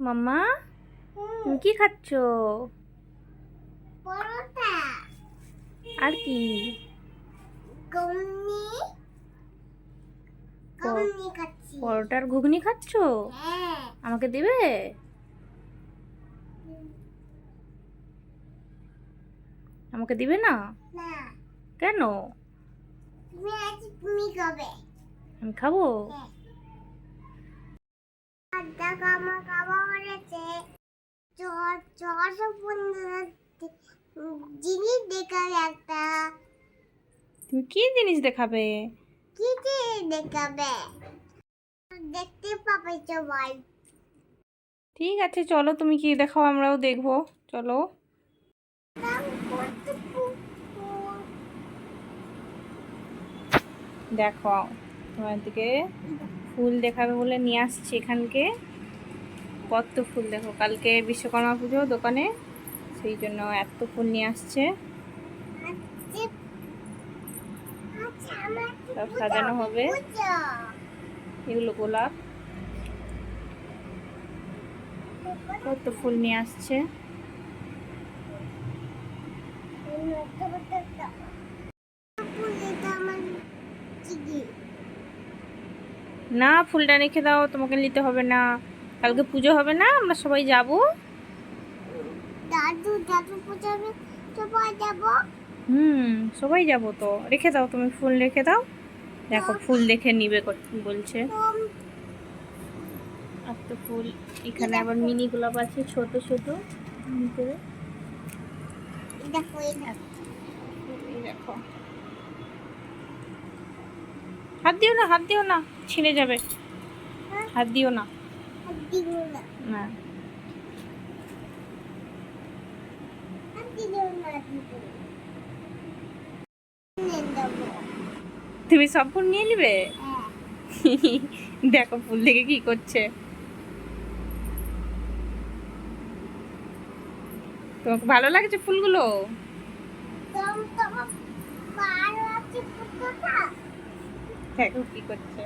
মাম্মা তুমি কি খাচ্ছ? আর কি? পরোটার ঘুগনি খাচ্ছ? হ্যাঁ। আমাকে দেবে? আমাকে দিবে না? কেন? আমি খাব? জিনিস দেখাবে একটা। তুমি কি জিনিস দেখাবে? কি জিনিস দেখাবে? দেখতে পাবে সবাই। ঠিক আছে চলো তুমি কি দেখাও আমরাও দেখব চলো। দেখো তোমার দিকে ফুল দেখাবে বলে নিয়ে আসছি এখানকে। কত ফুল দেখো। কালকে বিশ্বকর্মা পুজো দোকানে, সেই জন্য এত ফুল নিয়ে আসছে। সব সাজানো হবে। এগুলো গোলাপ। কত ফুল নিয়ে আসছে। না, ফুলটা রেখে দাও, তোমাকে নিতে হবে না। কালকে পুজো হবে না আমরা সবাই যাব। দাদু দাদু পুজোবে সবাই যাব। হুম সবাই যাব তো। রেখে দাও তুমি ফুল রেখে দাও। দেখো ফুল দেখে নিবে বলছে। আর তো ফুল এখানে আবার মিনি গোলাপ আছে ছোট ছোট। ভিতরে দেখো দেখো। হাত দিও না হাত দিও না ছিঁড়ে যাবে। হাত দিও না। না। তুমি সব ফুল নিয়ে নিবে? হ্যাঁ। দেখো ফুল দেখে কি করছে। তোমাকে ভালো লাগছে ফুলগুলো? দেখো কি করছে।